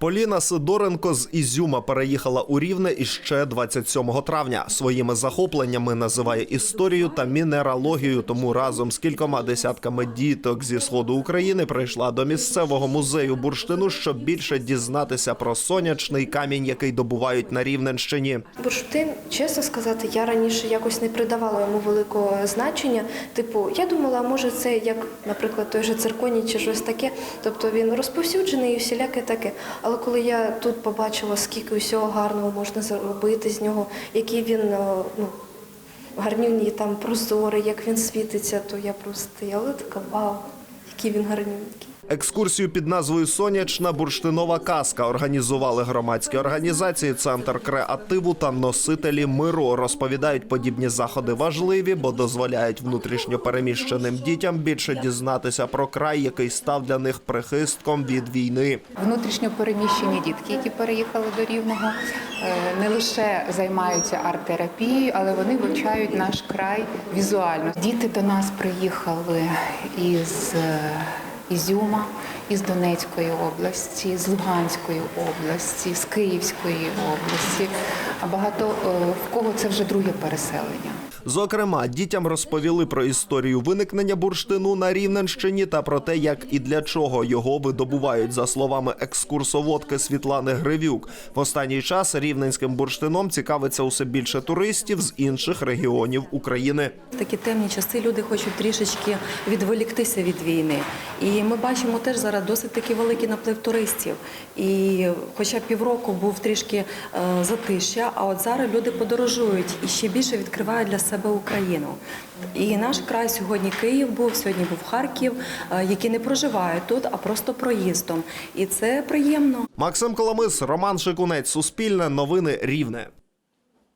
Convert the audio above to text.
Поліна Сидоренко з Ізюма переїхала у Рівне іще 27 травня. Своїми захопленнями називає історію та мінералогію. Тому разом з кількома десятками діток зі сходу України прийшла до місцевого музею бурштину, щоб більше дізнатися про сонячний камінь, який добувають на Рівненщині. Бурштин, чесно сказати, я раніше якось не придавала йому великого значення. Типу, я думала, може це як, наприклад, той же цирконій чи щось таке. Тобто він розповсюджений і всіляке таке. Але коли я тут побачила, скільки усього гарного можна зробити з нього, який він е, ну, гарнюній там прозорий, як він світиться, то я просто стояла така вау, який він гарнюнький. Екскурсію під назвою Сонячна бурштинова казка організували громадські організації, центр креативу та носителі миру. Розповідають, подібні заходи важливі, бо дозволяють внутрішньо переміщеним дітям більше дізнатися про край, який став для них прихистком від війни. Внутрішньо переміщені дітки, які переїхали до Рівного, е, не лише займаються арт-терапією, але вони вивчають наш край візуально. Діти до нас приїхали із е, Ізюма, із Донецької області, з Луганської області, з Київської області. А багато е, в кого це вже друге переселення. Зокрема, дітям розповіли про історію виникнення бурштину на Рівненщині та про те, як і для чого його видобувають. За словами екскурсоводки Світлани Гривюк, в останній час рівненським бурштином цікавиться усе більше туристів з інших регіонів України. В такі темні часи люди хочуть трішечки відволіктися від війни. І ми бачимо теж зараз досить такий великий наплив туристів. І хоча півроку був трішки е, затишя, а от зараз люди подорожують і ще більше відкривають для себе Україну. І наш край сьогодні Київ був, сьогодні був Харків, е, які не проживають тут, а просто проїздом. І це приємно. Максим Коломис, Роман Шикунець, Суспільне, Новини Рівне.